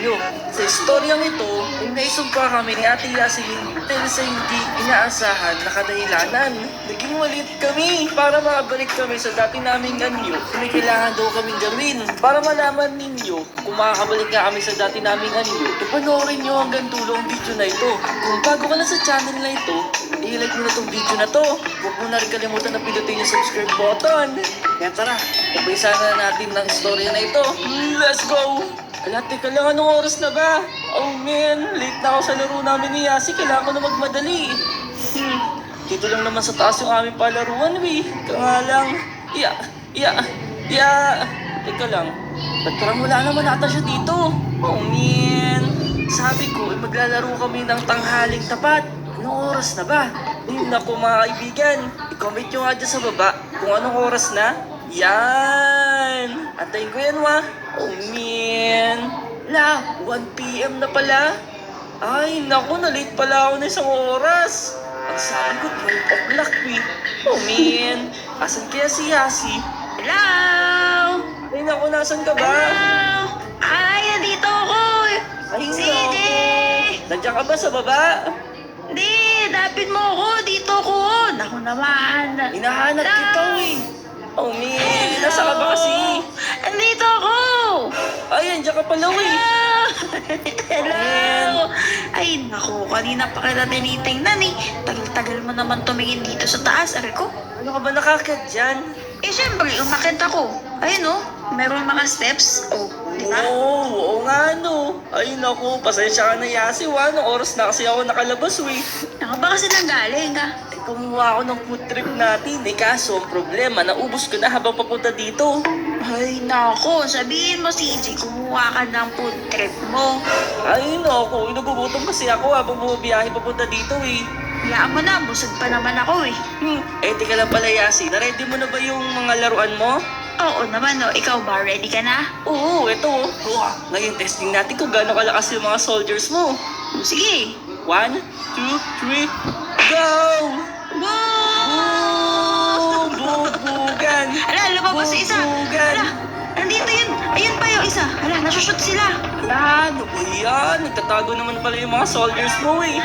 inyo. Sa istoryang ito, ay kami ni Ate Yasin dahil sa hindi inaasahan na kadahilanan. Naging malit kami para makabalik kami sa dati naming anyo. May kailangan daw kaming gawin para malaman ninyo kung makakabalik nga kami sa dati naming anyo. Ipanoorin nyo hanggang dulo video na ito. Kung bago ka lang sa channel na ito, i-like mo na tong video na to. Huwag mo na rin kalimutan na pindutin yung subscribe button. Kaya tara, umpisa na natin ng istorya na ito. Let's go! Ala, teka lang, anong oras na ba? Oh man, late na ako sa laro namin ni Yasi. Kailangan ko na magmadali. Hmm, dito lang naman sa taas yung aming palaruan, we. Ika nga lang. Iya, iya, iya. Teka lang, ba't parang wala naman ata siya dito? Oh man, sabi ko, eh, maglalaro kami ng tanghaling tapat. Anong oras na ba? Ayun naku mga kaibigan, i-comment nyo nga dyan sa baba kung anong oras na. Yan! Antayin ko yan wa. Oh man! La, 1pm na pala. Ay, naku, na-late pala ako na isang oras. Ang sabi ko, 12 o'clock eh. Oh man, asan kaya si Yasi? Hello? Ay, naku, nasan ka ba? Hello? Ay, nandito ako. Ay. Ide! Nandiyan ka ba sa baba? Hindi, dapit mo ako. Dito ako. Naku naman. Hinahanap kita eh. Oh man, nasa ka ba kasi? Nandito ako. Ay, andiyan ka pala eh. Hello? Ay, naku, kanina pa kita tinitingnan eh. Tagal-tagal mo naman tumingin dito sa taas, aray ko. Ano ka ba nakakit dyan? Eh, syempre, umakit ako. Ayun oh, meron mga steps. Oh, di ba? Oo, oo nga no. Ay naku, pasensya ka na Yasi, wa. Anong oras na kasi ako nakalabas, we. Naka ba kasi nanggaling ka? Eh, kumuha ako ng food trip natin. Eh, kaso, ang problema, naubos ko na habang papunta dito. Ay, nako, sabihin mo, CJ, kumuha ka ng food trip mo. Ay naku, nagugutom kasi ako habang bumabiyahe papunta dito, eh. Hayaan mo na, busog pa naman ako eh. Hmm, eh, teka lang pala, Yasi. Na-ready mo na ba yung mga laruan mo? Oo naman, oh. ikaw ba, ready ka na? Oo, ito. Wow. Ngayon, testing natin kung gaano kalakas yung mga soldiers mo. Oh, sige. One, two, three, go! Boom! Bubugan! Ala, lumabas sa isa. Yung isa. Ala, nasushoot sila. Ala, ano ba yan? Nagtatago naman pala yung mga soldiers mo eh.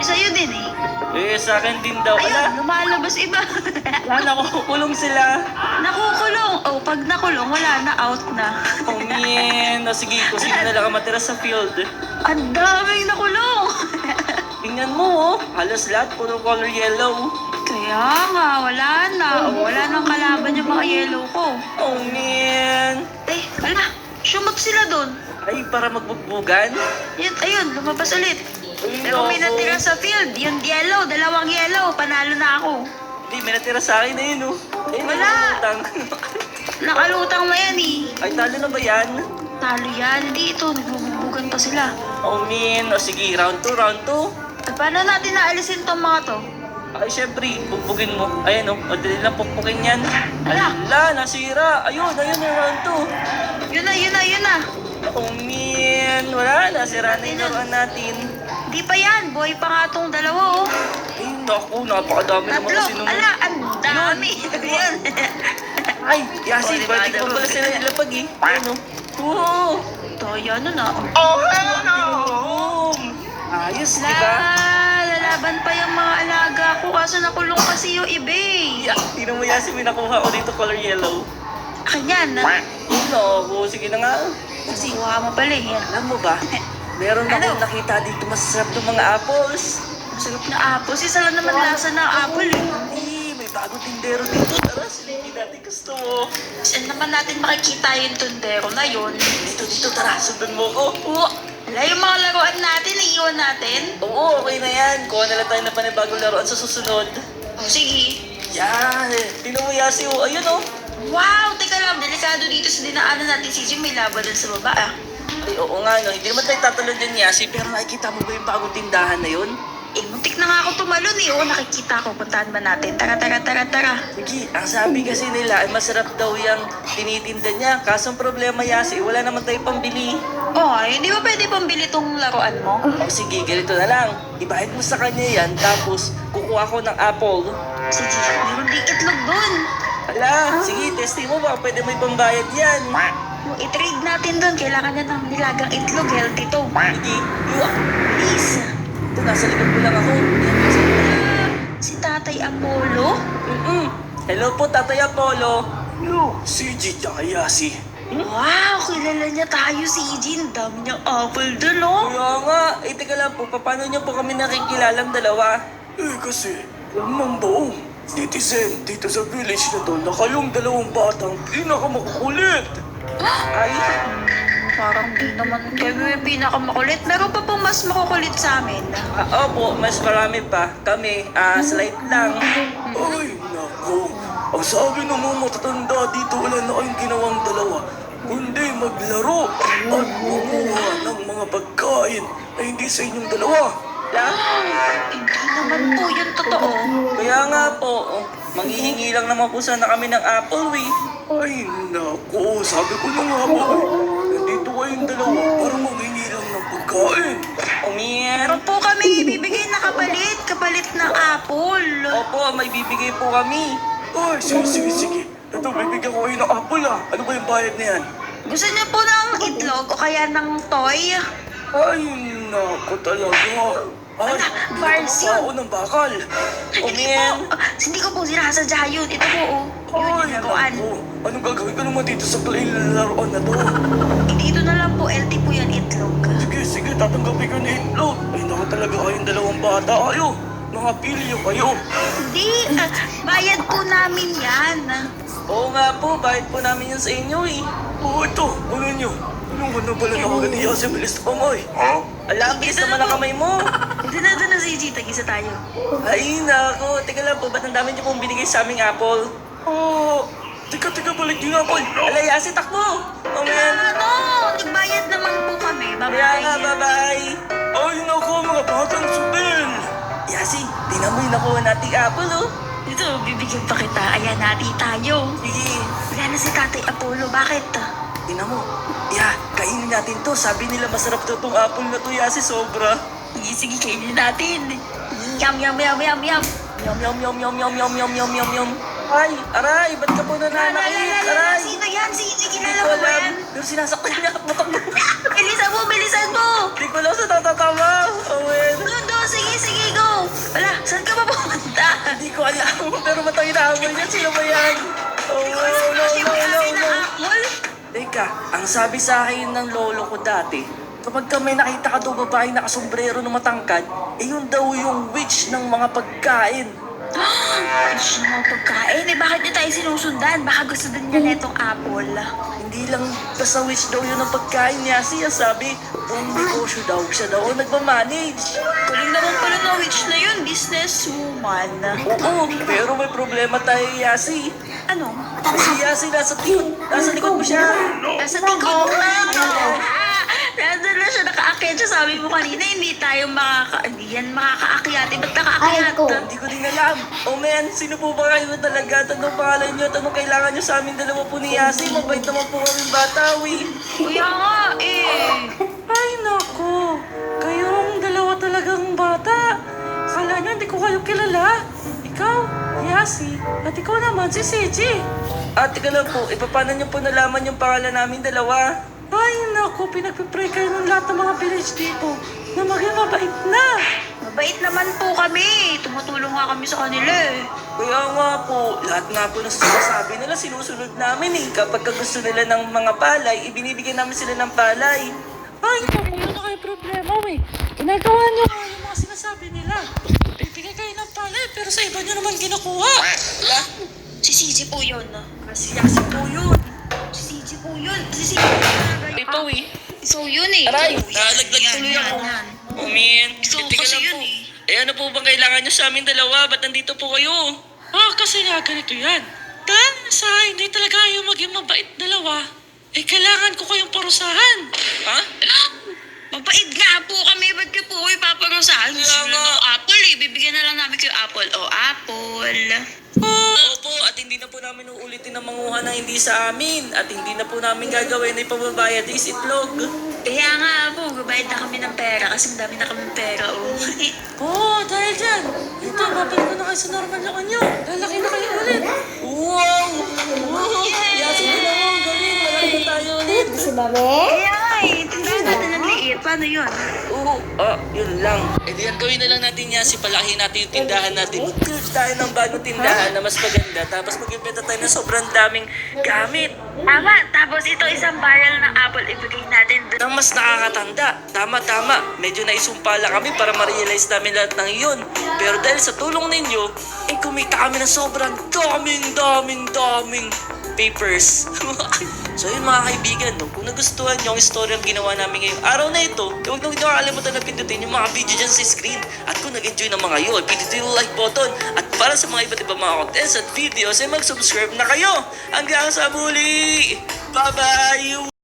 Isa yun din eh. Eh, sa akin din daw. Ayun, Ala, lumalabas iba. ala, nakukulong sila. Nakukulong. Oh, pag nakulong, wala na, out na. Oh, man. O, sige, kung sino na lang ang matira sa field. Ang daming nakulong. Tingnan mo, oh. Halos lahat puro color yellow. Kaya nga, wala na. Oh, wala nang kalaban yung mga yellow ko. Oh, man. Eh, ala, sumot sila doon. Ay, para magbugbugan? Yun, ayun, lumabas ulit. Ay, Pero may natira sa field. Yung yellow, dalawang yellow. Panalo na ako. Hindi, may natira sa akin na yun, oh. Ay, Wala. nakalutang. Nakalutang mo yan eh. Ay, talo na ba yan? Talo yan. Hindi ito. Nagbubugan pa sila. Oh, man. O, sige, round 2, round 2. At paano natin naalisin tong mga to? Ay, syempre, bugbugin mo. Ayan, oh. Madali lang pukpukin yan. Ala. Ala, nasira. Ayun, ayun yung round Yun na, yun na, yun na. 2. Oh, man. Wala, nasira na yung laruan natin. Di pa yan. Boy pa nga tong dalawa oh. Ay, naku, napakadami naman Tatlo. kasi nung... Ala, ang dami. Yun. Ay, Yasi, Oh, di ba, pwede ko pala sila nilapag eh. Ayun, oh. Oo. Toya na na. Oh, hello! Ayos, di La, ba? lalaban pa yung mga alaga ko kaso nakulong kasi yung iba eh. Yeah, tingnan mo Yasi, may nakuha ko dito color yellow. Kanyan na. Naku, sige na nga. Kasi kuha mo pala eh. Alam mo ba, meron Ano? akong nakita dito masasarap ng mga apples. Masarap na apple. Isa lang naman lasa ng apple eh. Hindi, may bagong tindero dito. Tara, silipin natin gusto mo. Saan naman natin makikita yung tundero na yun? Dito, dito, tara, sundan mo ko. Oo. Wala yung mga laruan natin, iiwan natin. Oo, okay na yan. Kuha na lang tayo ng panibagong laruan sa susunod. O sige. Yan, tingnan mo Yasi, oh. Ayun, oh. Wow, teka lang, delikado dito sa dinaanan natin. Si may laban dun sa baba ah. Ay, oo nga, no. Hindi naman tayo tatalon dyan, Yasi. Pero nakikita mo ba yung bagong tindahan na yun? Eh, muntik na nga ako tumalon eh. Oo, nakikita ko. Puntahan ba natin? Tara, tara, tara, tara. Sige, ang sabi kasi nila ay masarap daw yung tinitinda niya. Kaso ang problema, Yasi, wala naman tayo pambili. Oh, ay, hindi ba pwede pambili tong laruan mo? O sige, ganito na lang. Ibahid mo sa kanya yan, tapos kukuha ko ng apple. Sige, meron ding itlog dun. Ala, sige, testing mo ba? Pwede mo ibang bayad yan. Kung i-trade natin doon, kailangan niya ng nilagang itlog. Healthy to. Hindi. Yuwa. Please. Ito, nasa likod ko lang ako. Ah, si Tatay Apollo? Mm-mm. Hello po, Tatay Apollo. Yo, si Gita Ayasi. Wow, kilala niya tayo si Eugene. Dami niyang apple doon, oh. Kaya nga, eh teka lang po, paano niyo po kami nakikilalang dalawa? Eh kasi, ng buong citizen dito sa village na to na kayong dalawang batang pinakamakukulit. Ay, Parang di naman kami pinakamakulit. Meron pa pong mas makukulit sa amin. ah, opo, mas marami pa. Kami, ah, slight lang. Ay, nako. Ang sabi ng mga matatanda dito, wala na kayong ginawang dalawa. Kundi maglaro at kumuha ng mga pagkain na hindi sa inyong dalawa. Lang. Hindi naman po yun totoo. Kaya nga po, oh, manghihingi lang naman po sana kami ng apple, eh. Ay, nako. Sabi ko na nga po, eh, kayong dalawa para mangingi lang ng pagkain. Umiyan. Meron po kami ibibigay na kapalit. Kapalit ng apple. Opo, may bibigay po kami. Ay, sige, sige, sige. Ito, bibigyan ko kayo ng apple ah. Ano ba yung bayad na yan? Gusto niyo po ng itlog o kaya ng toy? Ay, nako talaga. Ay, Bars yun. ako ng bakal. Hindi Umiyan. po. Ah, Hindi ko po sinasadya yun. Ito po, oh. Yun yung laruan. nako. Anong gagawin ko naman dito sa play laruan na to? Dito na lang po, LT po yan, itlog. Sige, sige, tatanggapin ko na itlog. Ay, naku talaga kayong dalawang bata kayo. Mga pilyo kayo. Hindi, ah, bayad po namin yan. Oo nga po, bayad po namin yun sa inyo, eh. Oo, ito, kunin nyo. Anong ano pala nakaganiya sa bilis na kamay? Ha? Alam, bilis naman ang kamay mo. Ito na, ito na si G, tag-isa tayo. Ay, nako. Teka lang po, ba't ang dami niyo pong binigay sa aming apple? Oh, tika, tika, balik nyo na ako. Alay, asi, takbo! Oh, man. Ano? Nagbayad naman po kami. Kaya nga, Bye-bye. Ay, naku, mga batang sundin. Yasi, tinan mo yung nakuha nating apple, oh. Ito, bibigyan pa kita. Ayan, nati tayo. Sige, Wala na si Tatay Apollo. Bakit? Tinan mo. Ya, kainin natin to. Sabi nila masarap daw tong apple na to, Yasi, sobra. Sige, sige, kainin natin. Yum, yum, yum, yum, yum. Yum, yum, yum, yum, yum, yum, yum, yum, yum, yum. Ay, aray, ba't ka po nananakit? Aray, Sino yan? Sino? Kilala ko mo ba yan? Pero sinasaktan niya at matakbo. Bilisan mo, bilisan mo! Hindi ko lang sa tatatama. Man. Doon, doon, sige, sige, go! Wala, saan ka pa pumunta? Hindi ko alam, pero matay na amoy niya. Sino ba yan? Oh, no, no, no, no, no, apple. Teka, ang sabi sa akin ng lolo ko dati, kapag ka may nakita ka daw babae nakasombrero na matangkad, eh yun daw yung witch ng mga pagkain. Gusto mo pagkain? Eh, bakit niya tayo sinusundan? Baka gusto din niya netong apple. Hindi lang basta witch daw yun ang pagkain niya. Siya sabi, buong negosyo daw, siya daw ang nagmamanage. Galing naman pala na witch na yun, businesswoman. Oo, pero may problema tayo, Yasi. Ano? Si Yasi nasa likod, nasa likod mo siya. Nasa tikot lang. Ah, Nandun na siya, nakaakyat siya. Sabi mo kanina, hindi tayo makaka... Hindi yan makakaakyat. Eh, ba't nakaakyat? Hindi ko din alam. Oh man, sino po ba kayo talaga? At Anong pangalan nyo? At Anong kailangan nyo sa amin dalawa po ni Yasi? Mabait naman po kaming bata, wi. Kuya nga, eh. Ay, nako. Kayong dalawa talagang bata. Kala nyo, hindi ko kayo kilala. Ikaw, Yasi, at ikaw naman si Siji. At tika lang po, ipapano nyo po nalaman yung pangalan namin dalawa? Ay, nako, pinagpipray kayo ng lahat ng mga village dito na maging mabait na. Mabait naman po kami. Tumutulong nga kami sa kanila eh. Kaya nga po, lahat nga po ng sinasabi nila sinusunod namin eh. Kapag ka gusto nila ng mga palay, ibinibigyan namin sila ng palay. Ay, wala na kayo problema eh. Ginagawa niyo nga yung mga sinasabi nila. Bibigyan kayo ng palay, pero sa iba niyo naman ginakuha. Wala. Si CJ po yun. Kasi po yun. Si CJ po yun. Si CJ po yun. Ito eh. So yun eh. Aray, nalaglag yan, tuloy ako. Gusto ko teka kasi lang yun po. eh. Eh ano po bang kailangan niyo sa amin dalawa? Ba't nandito po kayo? Ah, kasi nga ganito yan. Dahil sa hindi talaga kayo maging mabait dalawa, eh kailangan ko kayong parusahan. Ha? Mabait nga po kami. Ba't ka po ipaparusahan? Kaya Gusto nga. ng apple eh. Bibigyan na lang namin kayo apple. O, apple. Oh, opo, at hindi na po namin uulitin ang manguha na hindi sa amin. At hindi na po namin gagawin na ipababayad is itlog. Kaya nga po, gabayad na kami ng pera kasi ang dami na kami pera. Oh. Oo, oh, dahil dyan. Ito, babalik ko na kayo sa normal na kanyo. Lalaki na kayo ulit. Wow! Wow! Yasi na naman, galing. Malaki na tayo ulit. Si Mami? Kaya nga eh, liit. Paano yun? Oo, ah, yun lang. E di yan, gawin na lang natin yan. Si palakihin natin yung tindahan natin. Mag-build tayo ng bagong tindahan na mas maganda. Tapos mag-ibenta tayo ng sobrang daming gamit. Tama, tapos ito isang barrel ng apple ibigay natin doon. Nang mas nakakatanda. Tama, tama. Medyo naisumpala kami para ma-realize namin lahat ng iyon. Pero dahil sa tulong ninyo, eh kumita kami ng sobrang daming, daming, daming papers. so yun mga kaibigan, no, kung nagustuhan nyo ang story ang ginawa namin ngayong araw na ito, huwag nyo nakakalimutan na pindutin yung mga video dyan sa screen. At kung nag-enjoy ng mga yun, pindutin yung like button. At para sa mga iba't ibang mga contents at videos, eh mag-subscribe na kayo. Hanggang sa muli! Bye-bye!